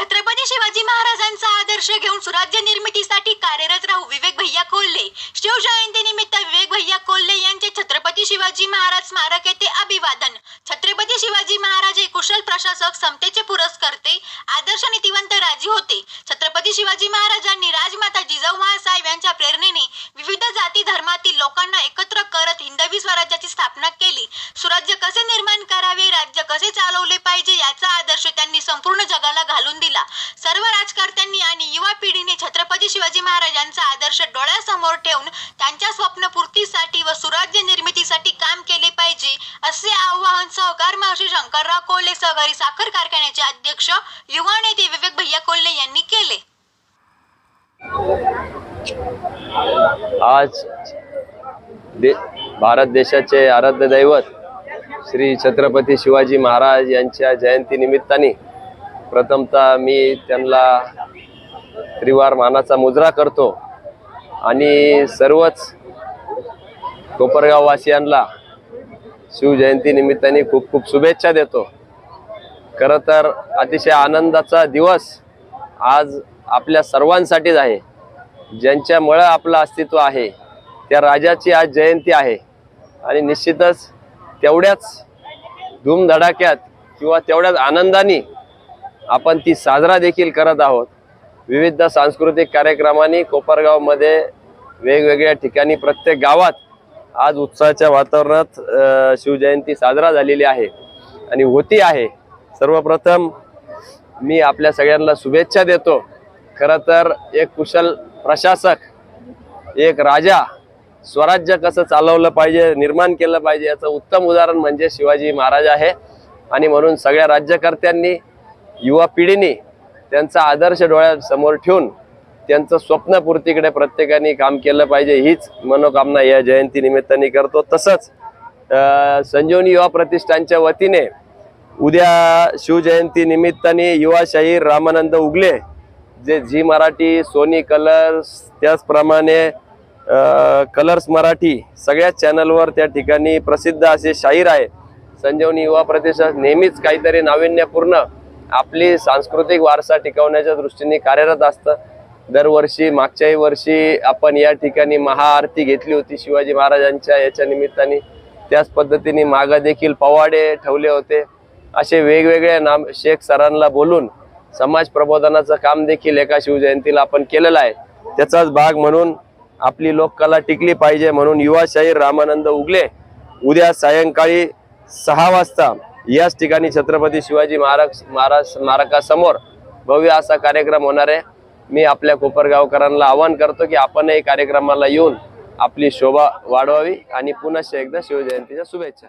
छत्रपती शिवाजी महाराजांचा आदर्श घेऊन सुराज्य निर्मितीसाठी कार्यरत राहू विवेक भैया कोल्हे. शिवजयंतीनिमित्त विवेक भैया कोल्हे यांचे छत्रपती शिवाजी महाराज स्मारक येथे अभिवादन. छत्रपती शिवाजी महाराज हे कुशल प्रशासक समतेचे पुरस्कर्ते आदर्श नीतिवंत राजी होते. छत्रपती शिवाजी महाराजांनी राजमाता जिजाऊ महासाहेब यांच्या प्रेरणेने विविध जाती धर्मातील लोकांना एकत्र करत हिंदवी स्वराज्याची स्थापना केली. सुराज्य कसे निर्माण सर्व राजकारत्यांनी आणि युवा पिढीने छत्रपती शिवाजी महाराजांचा आदर्श डोळ्यासमोर ठेवून त्यांच्या स्वप्नपूर्तीसाठी व सुराज्य निर्मितीसाठी काम केले पाहिजे असे आवाहन सहकार महर्षी शंकरराव कोल्हे सहकारी साखर कारखान्याचे अध्यक्ष युवा नेते विवेक भैया कोल्हे यांनी केले. आज दे भारत देशाचे आराध्य दैवत श्री छत्रपती शिवाजी महाराज यांच्या जयंतीनिमित्ताने प्रथमतः मी त्यांना त्रिवार मानाचा मुजरा करतो आणि सर्वच कोपरगाववासियांना शिवजयंती निमित्ताने खूप खूप शुभेच्छा देतो. खरं तर अतिशय आनंदाचा दिवस आज आपल्या सर्वांसाठीच आहे. ज्यांच्यामुळं आपलं अस्तित्व आहे त्या राजाची आज जयंती आहे आणि निश्चितच तेवढ्याच धूमधडाक्यात किंवा तेवढ्याच आनंदाने आपण ती साजरा देखील करत आहोत. विविध सांस्कृतिक कार्यक्रमांनी कोपरगावमध्ये वेगवेगळ्या ठिकाणी प्रत्येक गावात आज उत्साहाच्या वातावरणात शिवजयंती साजरा झालेली आहे आणि होती आहे. सर्वप्रथम मी आपल्या सगळ्यांना शुभेच्छा देतो. खरं तर एक कुशल प्रशासक एक राजा स्वराज्य कसं चालवलं पाहिजे निर्माण केलं पाहिजे याचं उत्तम उदाहरण म्हणजे शिवाजी महाराज आहे. आणि म्हणून सगळ्या राज्यकर्त्यांनी युवा पिढीने त्यांचा आदर्श डोळ्यासमोर ठेवून त्यांचं स्वप्नपूर्तीकडे प्रत्येकाने काम केलं पाहिजे हीच मनोकामना या जयंती निमित्ताने करतो. तसंच संजीवनी युवा प्रतिष्ठानच्या वतीने उद्या शिवजयंती निमित्ताने युवा शाहीर रामानंद उगले जे झी मराठी सोनी कलर्स त्याचप्रमाणे कलर्स मराठी सगळ्याच चॅनलवर त्या ठिकाणी प्रसिद्ध असे शाहीर आहे संजीवनी युवा प्रतिष्ठान नेहमीच काहीतरी नाविन्यपूर्ण आपली सांस्कृतिक वारसा टिकवण्याच्या दृष्टीने कार्यरत असतं. दरवर्षी मागच्याही वर्षी आपण या ठिकाणी महाआरती घेतली होती शिवाजी महाराजांच्या याच्या निमित्ताने. त्याच पद्धतीने मागं देखील पवाडे ठेवले होते. असे वेगवेगळ्या नाम शेख सरांना बोलून समाज प्रबोधनाचं काम देखील एका शिवजयंतीला आपण केलेलं आहे. त्याचाच भाग म्हणून आपली लोककला टिकली पाहिजे म्हणून युवा शाहीर रामानंद उगले. उद्या सायंकाळी सहा वाजता याच ठिकाणी छत्रपती शिवाजी महाराज महाराज स्मारकासमोर भव्य असा कार्यक्रम होणार आहे. मी आपल्या कोपरगावकरांना आवाहन करतो की आपणही कार्यक्रमाला येऊन आपली शोभा वाढवावी आणि पुन्हा एकदा शिवजयंतीच्या शुभेच्छा.